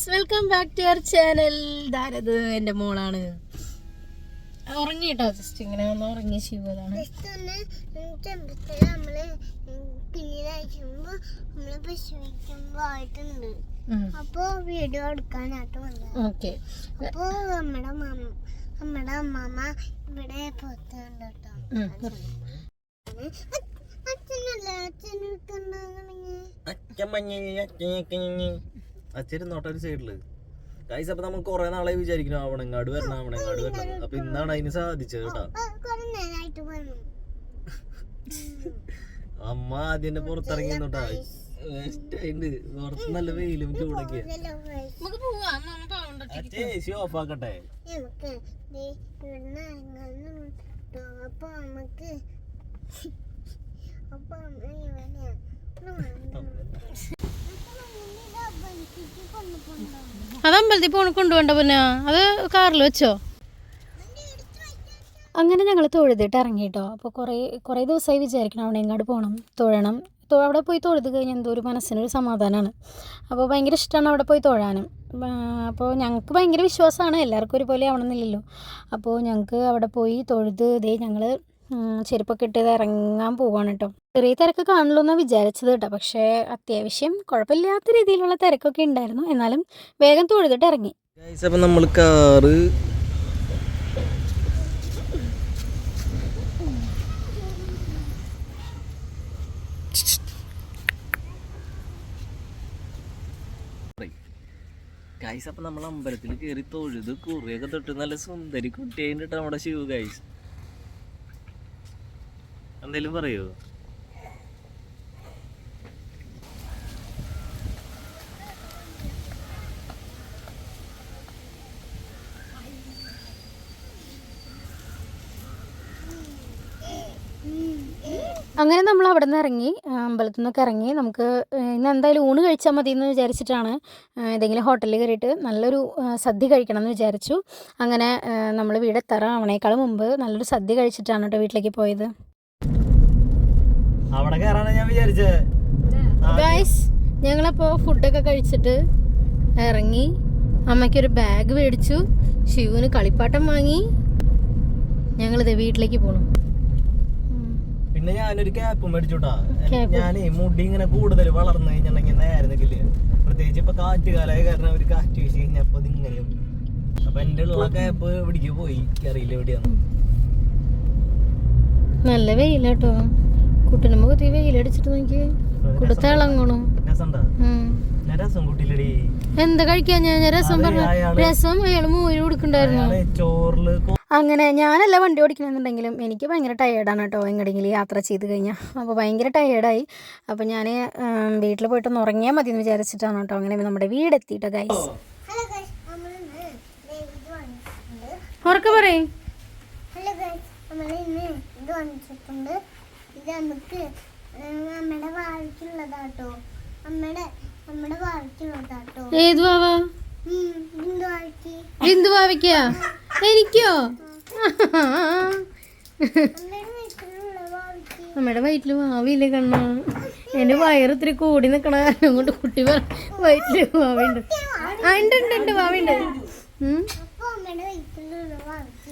Guys welcome back to your channel. Dharath എന്റെ മോളാണ്. ഉറങ്ങി കേട്ടോ ജസ്റ്റ് ഇങ്ങനെ ഒന്ന് ഉറങ്ങി ശിവതാണ്. അപ്പോ വീഡിയോ എടുക്കാനായിട്ട് വന്നത്. ഓക്കെ അപ്പൊ നമ്മുടെ മാമ നമ്മുടെ അമ്മമ്മ ഇവിടെ പുറത്തുണ്ട് കേട്ടോ. അച്ഛനല്ല? അച്ഛൻ അച്ഛരുന്നോട്ടെ ഒരു സൈഡിൽ ഗൈസ് അപ്പൊ നമ്മൾ കുറെ നാളെ വിചാരിക്കണം ആവണങ്ങാട് വരണം ആവണങ്ങാട് വരണം അപ്പൊ ഇന്നാണ് അതിന് സാധിച്ചത് കേട്ടോ. അമ്മ ആദ്യം പുറത്തിറങ്ങി കേട്ടോ. പുറത്ത് നല്ല വെയിലും ചൂടൊക്കെ. നമുക്ക് പോവാം. നമ്മ അത് അമ്പലത്തിൽ പോണ കൊണ്ടുപോണ്ട പിന്നെ. അത് കാറിൽ വെച്ചോ? അങ്ങനെ ഞങ്ങൾ തൊഴുതിട്ട് ഇറങ്ങി കേട്ടോ അപ്പോൾ കുറേ കുറേ ദിവസമായി വിചാരിക്കണം അവിടെ എങ്ങാട് പോകണം തൊഴണം. അവിടെ പോയി തൊഴുത് കഴിഞ്ഞാൽ എന്തോ ഒരു മനസ്സിനൊരു സമാധാനമാണ് അപ്പോൾ ഭയങ്കര ഇഷ്ടമാണ് അവിടെ പോയി തൊഴാനും. അപ്പോൾ ഞങ്ങൾക്ക് ഭയങ്കര വിശ്വാസമാണ് എല്ലാവർക്കും ഒരുപോലെ ആവണമെന്നില്ലല്ലോ അപ്പോൾ ഞങ്ങൾക്ക് അവിടെ പോയി തൊഴുത് ഇതേ ഞങ്ങൾ ചെരുപ്പൊക്കെ ഇട്ട് ഇറങ്ങാൻ പോവാണ് കേട്ടോ ചെറിയ തിരക്ക് കാണുള്ളൂ എന്നാണ് വിചാരിച്ചത് കേട്ടോ പക്ഷേ അത്യാവശ്യം കുഴപ്പമില്ലാത്ത രീതിയിലുള്ള തിരക്കൊക്കെ ഉണ്ടായിരുന്നു എന്നാലും വേഗം തൊഴുതിട്ട് ഇറങ്ങി. നമ്മൾ കാറ് ഗൈസ് അപ്പം നമ്മൾ അമ്പലത്തിൽ കയറി തൊഴുത് കുറേയൊക്കെ തൊട്ട് നല്ല സുന്ദരി കുട്ടിയായിട്ട് നമ്മുടെ ശിവ ഗൈസ് എന്തേലും പറയോ? അങ്ങനെ നമ്മൾ അവിടെ നിന്ന് ഇറങ്ങി അമ്പലത്തിൽ നിന്നൊക്കെ ഇറങ്ങി. നമുക്ക് ഇന്ന് എന്തായാലും ഊണ് കഴിച്ചാൽ മതി എന്ന് വിചാരിച്ചിട്ടാണ് ഏതെങ്കിലും ഹോട്ടലിൽ കയറിയിട്ട് നല്ലൊരു സദ്യ കഴിക്കണം എന്ന് വിചാരിച്ചു. അങ്ങനെ നമ്മൾ വീട് എത്താറാവണേക്കാൾ മുമ്പ് നല്ലൊരു സദ്യ കഴിച്ചിട്ടാണ് കേട്ടോ വീട്ടിലേക്ക് പോയത്. അവിടെ കേറാനാണ് ഞാൻ വിചാരിച്ചത് ഞങ്ങളപ്പോ ഫുഡൊക്കെ കഴിച്ചിട്ട് ഇറങ്ങി. അമ്മയ്ക്കൊരു ബാഗ് മേടിച്ചു. ശിവുവിന് കളിപ്പാട്ടം വാങ്ങി. ഞങ്ങളിത് വീട്ടിലേക്ക് പോണു. പിന്നെ ഞാനൊരു ക്യാപ്പ് മേടിച്ചുട്ടാ ഞാൻ ഞാനേ മുടി ഇങ്ങനെ കൂടുതൽ വളർന്നു കഴിഞ്ഞിട്ടുണ്ടെങ്കിൽ നേരെ നിൽക്കില്ല പ്രത്യേകിച്ച് ഇപ്പൊ കാറ്റ് കാലമായ കാരണം ഒരു കാറ്റ് വീശി കഴിഞ്ഞപ്പോ ഇത് ഇങ്ങനെ അപ്പൊ എന്റെ ഉള്ള ക്യാപ്പ് എവിടേക്ക് പോയി. അറിയില്ല എവിടെയാന്ന് നല്ല വെയിലാട്ടോ. കുട്ടന്റെ മുഖത്ത് ഈ വെയിലടിച്ചിട്ട് നോക്കി കുടുത്തിളങ്ങണു എന്താ കഴിക്കാൻ ഞാൻ? രസം പറഞ്ഞു രസം അയാൾ മോര് കൊടുക്കണ്ടായിരുന്നു. അങ്ങനെ ഞാനല്ല വണ്ടി ഓടിക്കണമെന്നുണ്ടെങ്കിലും എനിക്ക് ഭയങ്കര ടയേർഡാണ് കേട്ടോ എങ്ങടെങ്കിലും യാത്ര ചെയ്ത് കഴിഞ്ഞാൽ അപ്പോൾ ഭയങ്കര ടയേർഡായി അപ്പോൾ ഞാൻ വീട്ടിൽ പോയിട്ടൊന്ന് ഉറങ്ങിയാൽ മതി എന്ന് വിചാരിച്ചിട്ടാണ് കേട്ടോ അങ്ങനെ നമ്മുടെ വീടെത്തിയിട്ടോ ഗൈസ് ഉറക്കെ പറയും. ഇത് നമുക്ക് നമ്മുടെ വാഴക്കുള്ളതാട്ടോ വാഴയ്ക്കുള്ളതാട്ടോ അമ്മയുടെ നമ്മുടെ വാഴയ്ക്കുള്ളതാട്ടോ ഏത് വാവ? ബിന്ദു എനിക്കോ? നമ്മുടെ വയറ്റിൽ വാവില്ലേ കണ്ണ? എന്റെ വയറ് ഇത്തിരി കൂടി നിക്കണ കാരണം കൊണ്ട് കുട്ടി വയറ്റിൽ ഭാവിയുണ്ട് ആ ഉണ്ട് ഉണ്ട് ഉണ്ട്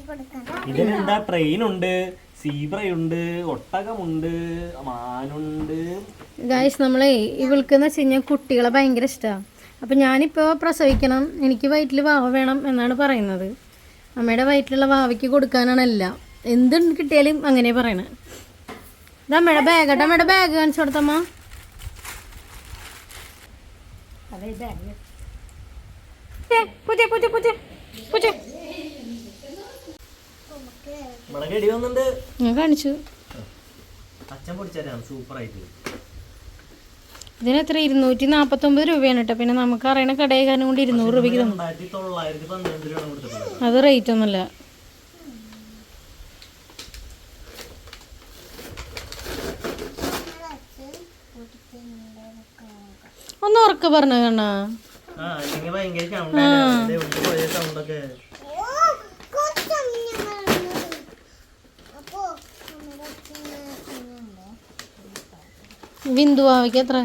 കൊടുക്കണം ഇതിനെന്താ ട്രെയിൻ ഉണ്ട്? സീബ്രയുണ്ട് ഒട്ടകമുണ്ട് മാനുണ്ട്. ഗായ്സ് നമ്മളെ ഇവൾക്ക് എന്ന് വെച്ച് കഴിഞ്ഞാൽ കുട്ടികളെ ഭയങ്കര ഇഷ്ടമാണ് അപ്പം ഞാനിപ്പോൾ പ്രസവിക്കണം എനിക്ക് വയറ്റിൽ വാവ വേണം എന്നാണ് പറയുന്നത്. അമ്മയുടെ വയറ്റിലുള്ള വാവയ്ക്ക് കൊടുക്കാനാണ് എല്ലാം എന്ത് കിട്ടിയാലും അങ്ങനെ പറയണത് ഇത് അമ്മയുടെ ബാഗ് കേട്ടോ അമ്മയുടെ ബാഗ് കാണിച്ചു കൊടുത്തമ്മ. പുതിയ പുതിയ പുതിയ പുതിയ പുതിയ ഇവിടെ കെടി വന്നിട്ടുണ്ട് ഞാൻ കാണിച്ചു. ഇതിന് എത്ര ഇരുന്നൂറ്റി നാൽപ്പത്തൊമ്പത് രൂപയാണ് കേട്ടോ. പിന്നെ നമുക്ക് അറിയണ കടയിൽ കാരണം കൊണ്ട് ഇരുന്നൂറ് രൂപയ്ക്ക് തന്നു. അത് റേറ്റ് ഒന്നുമില്ല ഒന്ന് ഉറക്ക പറഞ്ഞ കണ്ണാ. ഭയങ്കര ബിന്ദു ആവയ്ക്ക് എത്ര?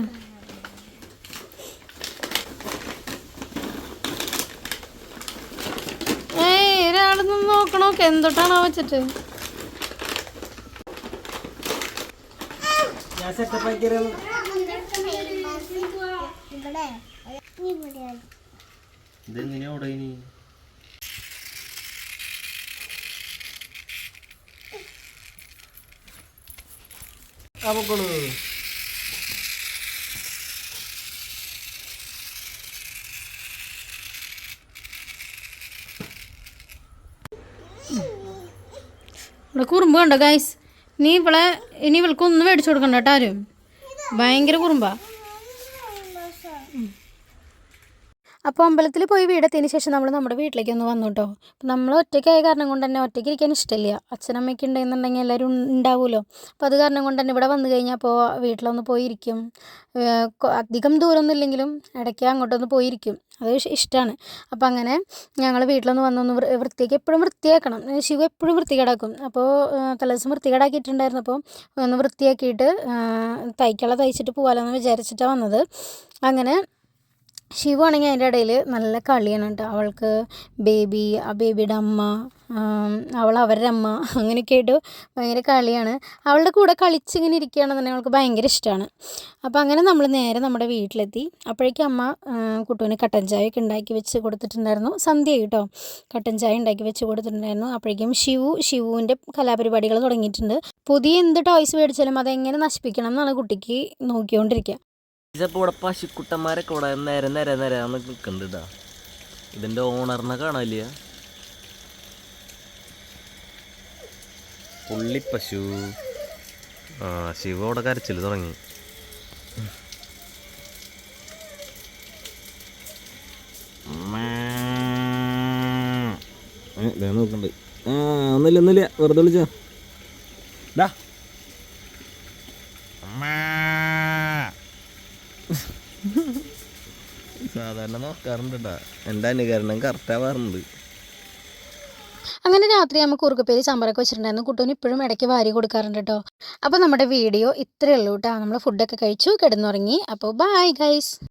ഏയ് ഒരാളൊന്നും നോക്കണോക്കെ എന്തൊട്ടാണോ വെച്ചിട്ട്? ഇതെങ്ങനെയാ ഇവിടെ കുറുമ്പ് കണ്ടോ ഗൈസ് നീ ഇവളെ ഇനി ഇവൾക്ക് ഒന്നും മേടിച്ചു കൊടുക്കണ്ട കേട്ടോ ആരും. ഭയങ്കര കുറുമ്പാ. അപ്പോൾ അമ്പലത്തിൽ പോയി വീടെത്തിയതിന് ശേഷം നമ്മൾ നമ്മുടെ വീട്ടിലേക്ക് ഒന്ന് വന്നു കേട്ടോ നമ്മൾ ഒറ്റയ്ക്കായ കാരണം കൊണ്ട് തന്നെ ഒറ്റയ്ക്ക് ഇരിക്കാൻ ഇഷ്ടമില്ല അച്ഛനമ്മയ്ക്ക് ഉണ്ടെന്നുണ്ടെങ്കിൽ എല്ലാവരും ഉണ്ടാവുമല്ലോ. അപ്പോൾ അത് കാരണം കൊണ്ട് തന്നെ ഇവിടെ വന്നു കഴിഞ്ഞാൽ അപ്പോൾ വീട്ടിലൊന്ന് പോയിരിക്കും. അധികം ദൂരമൊന്നും ഇല്ലെങ്കിലും ഇടയ്ക്ക് അങ്ങോട്ടൊന്ന് പോയിരിക്കും. അത് ഇഷ്ടമാണ് അപ്പോൾ അങ്ങനെ ഞങ്ങൾ വീട്ടിലൊന്ന് വന്നൊന്ന് വൃത്തിയാക്കി എപ്പോഴും വൃത്തിയാക്കണം. ശിവ എപ്പോഴും വൃത്തി വൃത്തികേടാക്കും അപ്പോൾ തലേദിവസം വൃത്തികേടാക്കിയിട്ടുണ്ടായിരുന്നു. അപ്പോൾ ഒന്ന് വൃത്തിയാക്കിയിട്ട് തയ്ക്കള തയ്ച്ചിട്ട് എന്ന് വിചാരിച്ചിട്ടാണ് വന്നത്. അങ്ങനെ ശിവ ആണെങ്കിൽ അതിന്റെ ഇടയിൽ നല്ല കളിയാണ് കേട്ടോ. അവൾക്ക് ബേബി ആ ബേബിയുടെ അമ്മ അവൾ അവരുടെ അമ്മ അങ്ങനെയൊക്കെ ആയിട്ട് ഭയങ്കര കളിയാണ്. അവളുടെ കൂടെ കളിച്ചിങ്ങനെ ഇരിക്കുകയാണെന്നുണ്ടെങ്കിൽ അവൾക്ക് ഭയങ്കര ഇഷ്ടമാണ്. അപ്പോൾ അങ്ങനെ നമ്മൾ നേരെ നമ്മുടെ വീട്ടിലെത്തി. അപ്പോഴേക്കും അമ്മ കുട്ടുവിന് കട്ടൻ ചായ ഒക്കെ ഉണ്ടാക്കി വെച്ച് കൊടുത്തിട്ടുണ്ടായിരുന്നു. സന്ധ്യ കേട്ടോ. കട്ടൻ ചായ ഉണ്ടാക്കി വെച്ച് കൊടുത്തിട്ടുണ്ടായിരുന്നു. അപ്പോഴേക്കും ശിവു ശിവുവിന്റെ കലാപരിപാടികൾ തുടങ്ങിയിട്ടുണ്ട്. പുതിയ എന്ത് ടോയ്സ് മേടിച്ചാലും അതെങ്ങനെ നശിപ്പിക്കണം എന്നാണ് കുട്ടിക്ക് നോക്കിക്കൊണ്ടിരിക്കുക. ഇതപ്പോ ഇവിടെ പശുക്കുട്ടന്മാരൊക്കെ ഇവിടെ നേരെ നേരെ നേരെ നിൽക്കുന്നുണ്ട് ഇതാ ഇതിന്റെ ഓണറിനെ കാണാനില്ല. പുള്ളിപ്പശു ആ ശിവ അവിടെ കരച്ചിൽ തുടങ്ങി. നോക്കണ്ട്. ആ ഒന്നില്ല ഒന്നുമില്ല. വെറുതെ വിളിച്ചോ അങ്ങനെ രാത്രി നമുക്ക് കുറുക്കപ്പേരി സാമ്പാറൊക്കെ വെച്ചിട്ടുണ്ടായിരുന്നു. കുട്ടൂന് ഇപ്പോഴും ഇടയ്ക്ക് വാരി കൊടുക്കാറുണ്ട് കേട്ടോ അപ്പോൾ നമ്മുടെ വീഡിയോ ഇത്രയേ ഉള്ളൂ കേട്ടോ നമ്മൾ ഫുഡൊക്കെ കഴിച്ചു കിടന്നുറങ്ങി. അപ്പോൾ ബൈ ഗൈസ്